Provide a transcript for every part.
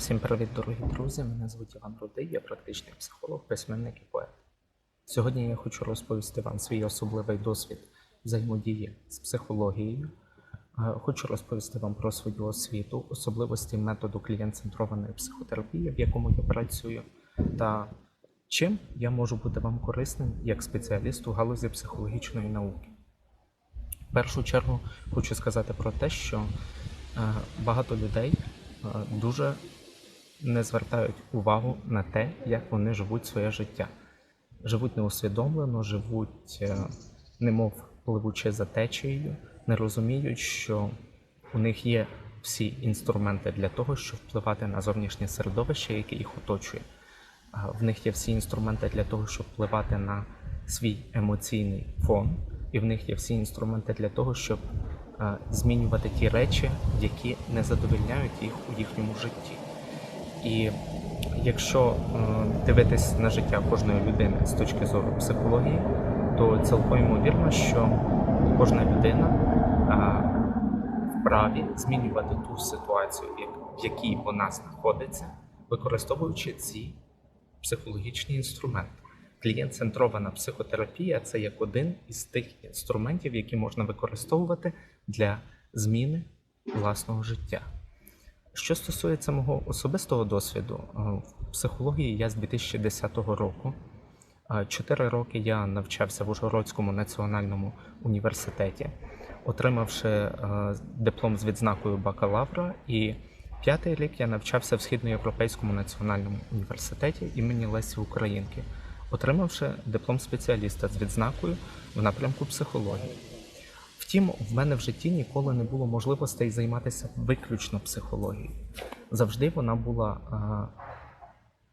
Всім привіт, дорогі друзі! Мене звуть Іван Рудий, я практичний психолог, письменник і поет. Сьогодні я хочу розповісти вам свій особливий досвід взаємодії з психологією. Е, Хочу розповісти вам про свою освіту, особливості методу клієнт-центрованої психотерапії, в якому я працюю, та чим я можу бути вам корисним як спеціаліст у галузі психологічної науки. В першу чергу хочу сказати про те, що е, багато людей е, дуже не звертають увагу на те, як вони живуть своє життя. Живуть неусвідомлено, живуть, е, немов пливучи за течією, не розуміють, що у них є всі інструменти для того, щоб впливати на зовнішнє середовище, яке їх оточує. В них є всі інструменти для того, щоб впливати на свій емоційний фон, і в них є всі інструменти для того, щоб е, змінювати ті речі, які не задовільняють їх у їхньому житті. І якщо е, дивитись на життя кожної людини з точки зору психології, то цілком ймовірно, що кожна людина е, вправі змінювати ту ситуацію, в якій вона знаходиться, використовуючи ці психологічні інструменти. Клієнт-центрована психотерапія це як один із тих інструментів, які можна використовувати для зміни власного життя. Що стосується мого особистого досвіду, е, в психології я з 2010 року. Е, Чотири роки я навчався в Ужгородському національному університеті, отримавши е, диплом з відзнакою бакалавра, і п'ятий рік я навчався в Східноєвропейському національному університеті імені Лесі Українки, отримавши диплом спеціаліста з відзнакою в напрямку психології. Втім, в мене в житті ніколи не було можливостей займатися виключно психологією. Завжди вона була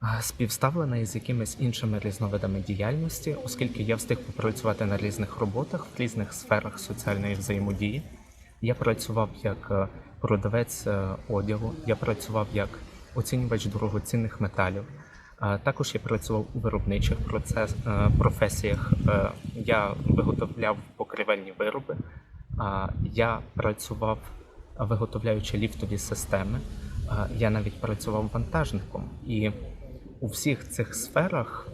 а, співставлена із якимись іншими різновидами діяльності, оскільки я встиг попрацювати на різних роботах в різних сферах соціальної взаємодії. Я працював як е, продавець е, одягу, я працював як оцінювач дорогоцінних металів. Також я працював у виробничих процес, е, професіях. Я виготовляв покривельні вироби. Я працював виготовляючи ліфтові системи. Я навіть працював вантажником. І у всіх цих сферах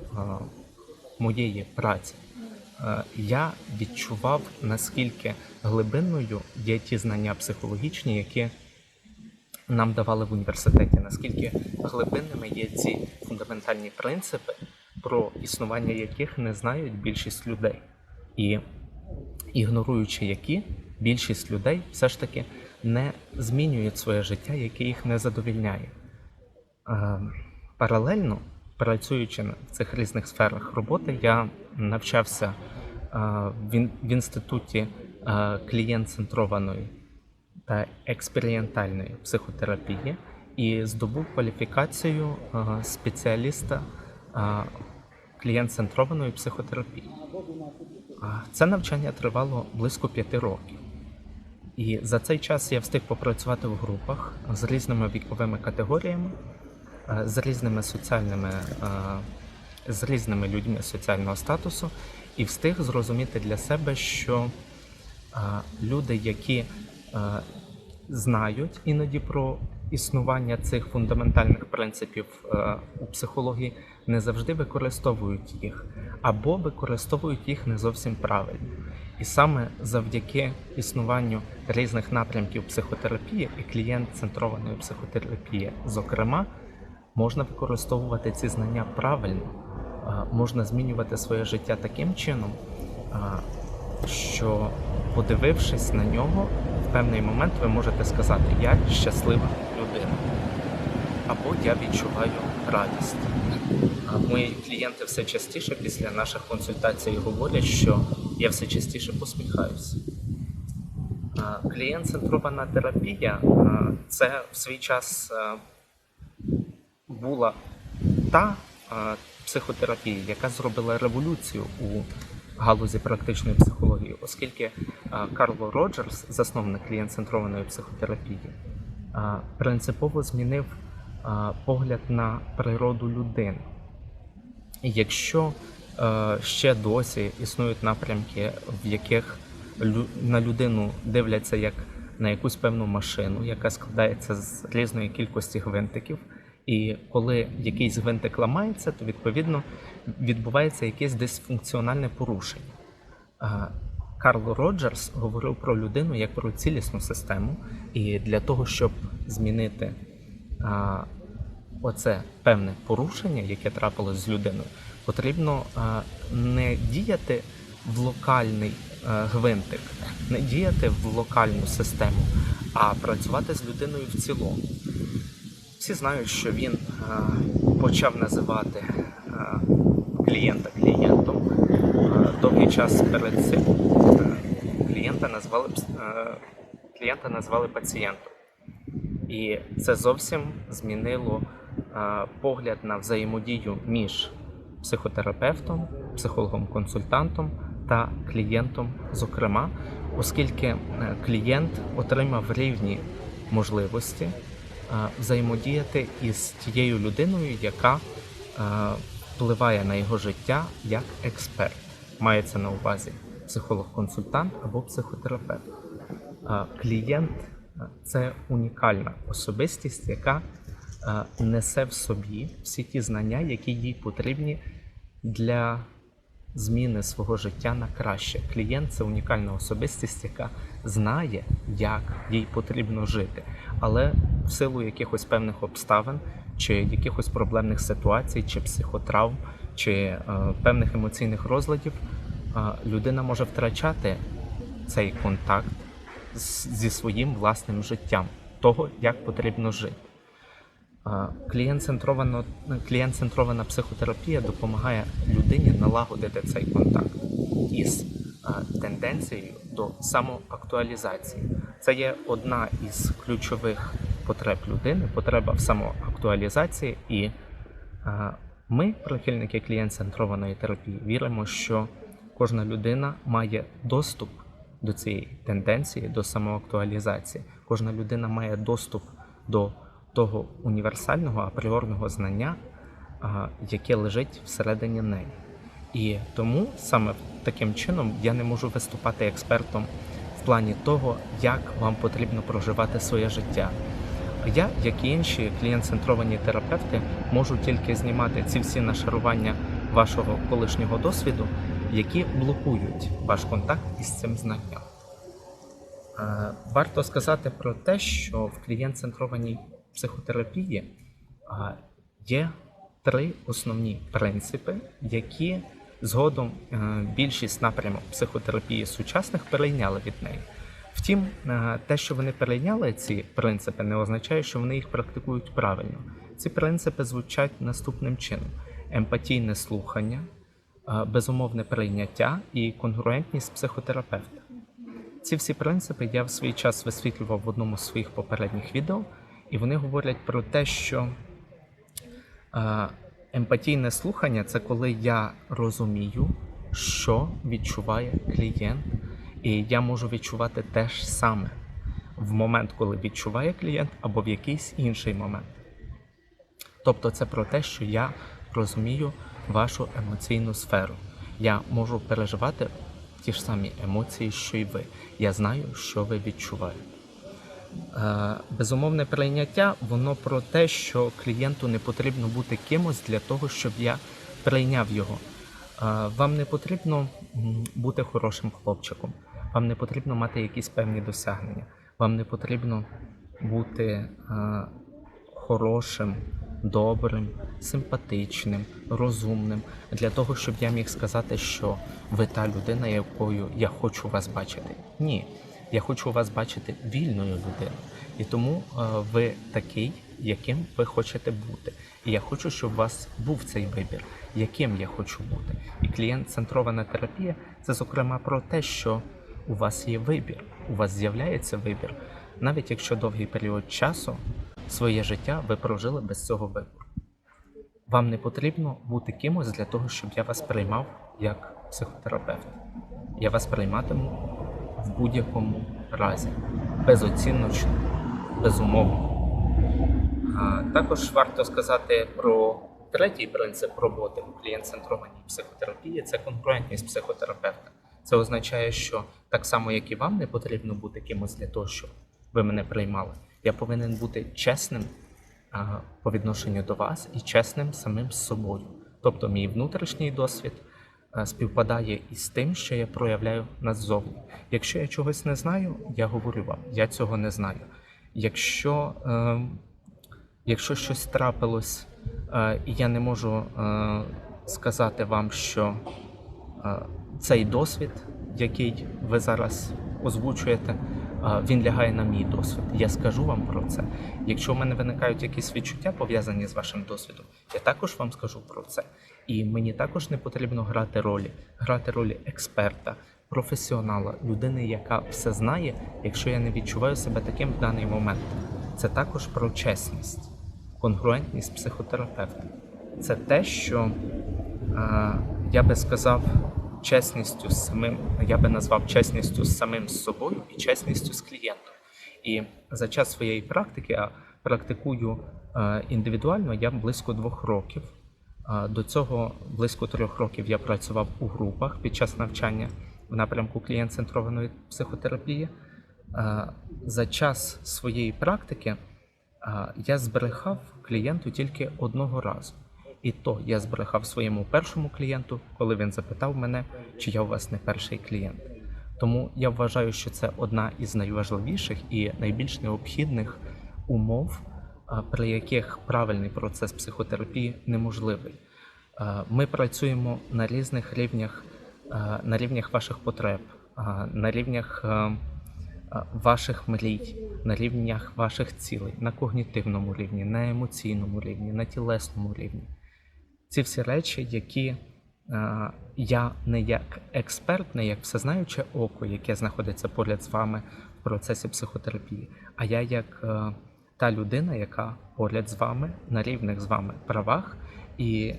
моєї праці я відчував, наскільки глибинною є ті знання психологічні, які нам давали в університеті, наскільки глибинними є ці фундаментальні принципи, про існування яких не знають більшість людей, і ігноруючи які, більшість людей все ж таки не змінюють своє життя, яке їх не задовільняє. Е, Паралельно, працюючи в цих різних сферах роботи, я навчався е, в інституті е, клієнт-центрованої та експериментальної психотерапії і здобув кваліфікацію спеціаліста клієнт-центрованої психотерапії. Це навчання тривало близько п'яти років. І за цей час я встиг попрацювати в групах з різними віковими категоріями, е, з різними соціальними, е, з різними людьми соціального статусу, і встиг зрозуміти для себе, що е, люди, які знають іноді про існування цих фундаментальних принципів у психології, не завжди використовують їх або використовують їх не зовсім правильно. І саме завдяки існуванню різних напрямків психотерапії і клієнт-центрованої психотерапії, зокрема, можна використовувати ці знання правильно, можна змінювати своє життя таким чином, що, подивившись на нього, в певний момент ви можете сказати: Я щаслива людина або я відчуваю радість. Мої клієнти все частіше після наших консультацій говорять, що я все частіше посміхаюся. Клієнт-центрована терапія це в свій час була та психотерапія, яка зробила революцію у галузі практичної психології, оскільки Карло Роджерс, засновник клієнт-центрованої психотерапії, принципово змінив погляд на природу людини. Якщо е, ще досі існують напрямки, в яких на людину дивляться як на якусь певну машину, яка складається з різної кількості гвинтиків. І коли якийсь гвинтик ламається, то відповідно відбувається якесь дисфункціональне порушення. Е, Карл Роджерс говорив про людину як про цілісну систему, і для того, щоб змінити а, оце певне порушення, яке трапилось з людиною, потрібно не діяти в локальний гвинтик, не діяти в локальну систему, а працювати з людиною в цілому. Всі знають, що він почав називати клієнта клієнтом. Довгий час перед цим клієнта назвали клієнта назвали пацієнтом. І це зовсім змінило погляд на взаємодію між психотерапевтом, психологом-консультантом та клієнтом, зокрема, оскільки е, клієнт отримав рівні можливості е, взаємодіяти із тією людиною, яка е, впливає на його життя як експерт. Мається на увазі психолог-консультант або психотерапевт. Е, Клієнт е, це унікальна особистість, яка е, несе в собі всі ті знання, які їй потрібні для зміни свого життя на краще. Клієнт це унікальна особистість, яка знає, як їй потрібно жити, але в силу якихось певних обставин, чи якихось проблемних ситуацій, чи психотравм, чи е, певних емоційних розладів, людина може втрачати цей контакт зі своїм власним життям, того, як потрібно жити. Клієнт-центрована психотерапія допомагає людині налагодити цей контакт із тенденцією до самоактуалізації. Це є одна із ключових потреб людини, потреба в самоактуалізації. І ми, прихильники клієнт-центрованої терапії, віримо, що кожна людина має доступ до цієї тенденції, до самоактуалізації. Кожна людина має доступ до того універсального апріорного знання, яке лежить всередині неї. І тому саме таким чином я не можу виступати експертом в плані того, як вам потрібно проживати своє життя. Я, як і інші клієнт-центровані терапевти, можу тільки знімати ці всі нашарування вашого колишнього досвіду, які блокують ваш контакт із цим знанням. Е, Варто сказати про те, що в клієнт-центрованій психотерапії є три основні принципи, які згодом е, більшість напрямок психотерапії сучасних перейняли від неї. Втім, е, те, що вони перейняли ці принципи, не означає, що вони їх практикують правильно. Ці принципи звучать наступним чином: емпатійне слухання, е, безумовне прийняття і конгруентність психотерапевта. Ці всі принципи я в свій час висвітлював в одному з своїх попередніх відео, і вони говорять про те, що е, емпатійне слухання це коли я розумію, що відчуває клієнт, і я можу відчувати те ж саме в момент, коли відчуває клієнт, або в якийсь інший момент. Тобто це про те, що я розумію вашу емоційну сферу. Я можу переживати ті ж самі емоції, що й ви. Я знаю, що ви відчуваєте. Е, Безумовне прийняття, воно про те, що клієнту не потрібно бути кимось для того, щоб я прийняв його. Е, Вам не потрібно бути хорошим хлопчиком, вам не потрібно мати якісь певні досягнення, вам не потрібно бути е, хорошим, добрим, симпатичним, розумним для того, щоб я міг сказати, що ви та людина, якою я хочу вас бачити. Ні, я хочу вас бачити вільною людиною. І тому е, ви такий, яким ви хочете бути. І я хочу, щоб у вас був цей вибір, яким я хочу бути. І клієнт-центрована терапія це зокрема про те, що у вас є вибір, у вас з'являється вибір, навіть якщо довгий період часу своє життя ви прожили без цього вибору. Вам не потрібно бути кимось для того, щоб я вас приймав як психотерапевт. Я вас прийматиму в будь-якому разі, безоціночно, безумовно. А, також варто сказати про третій принцип роботи у клієнт-центрованій психотерапії це конкурентність психотерапевта. Це означає, що так само, як і вам не потрібно бути кимось для того, щоб ви мене приймали. Я повинен бути чесним по відношенню до вас і чесним самим з собою. Тобто, мій внутрішній досвід співпадає із тим, що я проявляю назовні. Якщо я чогось не знаю, я говорю вам, я цього не знаю. Якщо, е, якщо щось трапилось, е, і я не можу е, сказати вам, що е, цей досвід, який ви зараз озвучуєте, е, він лягає на мій досвід. Я скажу вам про це. Якщо в мене виникають якісь відчуття пов'язані з вашим досвідом, я також вам скажу про це. І мені також не потрібно грати ролі, грати ролі експерта, професіонала, людини, яка все знає, якщо я не відчуваю себе таким в даний момент. Це також про чесність, конгруентність психотерапевта. Це те, що а, я би сказав чесністю з самим, я би назвав чесністю з самим собою і чесністю з клієнтом. І за час своєї практики, а практикую е, індивідуально, я близько двох років. А, До цього близько трьох років я працював у групах під час навчання в напрямку клієнт-центрованої психотерапії. А, За час своєї практики я збрехав клієнту тільки одного разу. І то я збрехав своєму першому клієнту, коли він запитав мене, чи я у вас не перший клієнт. Тому я вважаю, що це одна із найважливіших і найбільш необхідних умов, при яких правильний процес психотерапії неможливий. Ми працюємо на різних рівнях, на рівнях ваших потреб, на рівнях ваших мрій, на рівнях ваших цілей, на когнітивному рівні, на емоційному рівні, на тілесному рівні. Ці всі речі, які е, я не як експерт, не як всезнаюче око, яке знаходиться поряд з вами в процесі психотерапії, а я як е, та людина, яка поряд з вами на рівних з вами правах, і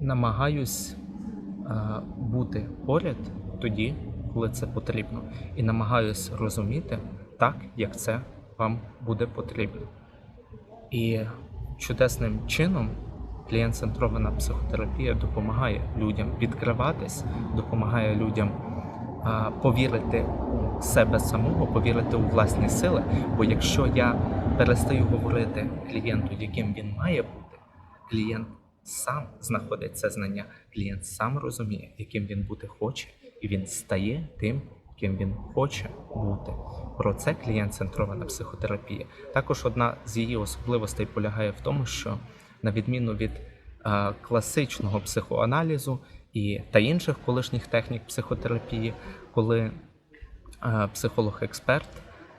намагаюсь е, бути поряд тоді, коли це потрібно, і намагаюсь розуміти так, як це вам буде потрібно. І чудесним чином клієнт-центрована психотерапія допомагає людям відкриватись, допомагає людям повірити у себе самого, повірити у власні сили. Бо якщо я перестаю говорити клієнту, яким він має бути, клієнт сам знаходить це знання, клієнт сам розуміє, яким він бути хоче, і він стає тим, ким він хоче бути. Про це клієнт-центрована психотерапія. Також одна з її особливостей полягає в тому, що на відміну від е, класичного психоаналізу і та інших колишніх технік психотерапії, коли е, психолог-експерт,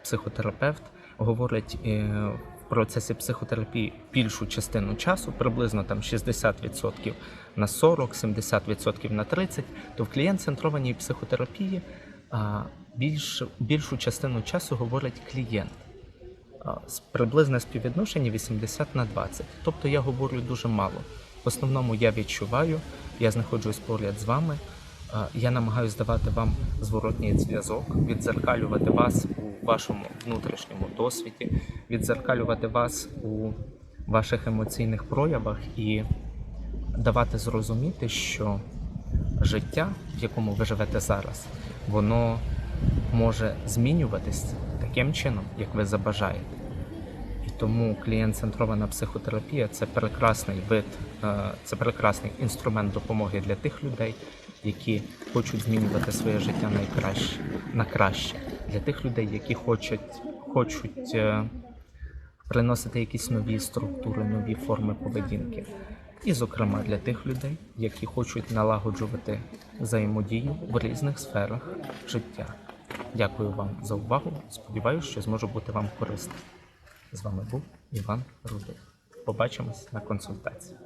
психотерапевт говорить е, в процесі психотерапії більшу частину часу, приблизно там 60% на 40, 70% на 30%, то в клієнт-центрованій психотерапії більш, більшу частину часу говорить клієнт. Приблизне співвідношення 80 на 20. Тобто я говорю дуже мало. В основному я відчуваю, я знаходжусь поряд з вами. Я намагаюся давати вам зворотній зв'язок, відзеркалювати вас у вашому внутрішньому досвіді, відзеркалювати вас у ваших емоційних проявах і давати зрозуміти, що життя, в якому ви живете зараз, воно може змінюватись таким чином, як ви забажаєте. І тому клієнт-центрована психотерапія це прекрасний вид, е, це прекрасний інструмент допомоги для тих людей, які хочуть змінювати своє життя найкраще, на краще, для тих людей, які хочуть, хочуть е, приносити якісь нові структури, нові форми поведінки. І, зокрема, для тих людей, які хочуть налагоджувати взаємодію в різних сферах життя. Дякую вам за увагу. Сподіваюся, що зможу бути вам корисним. З вами був Іван Рудик. Побачимось на консультації.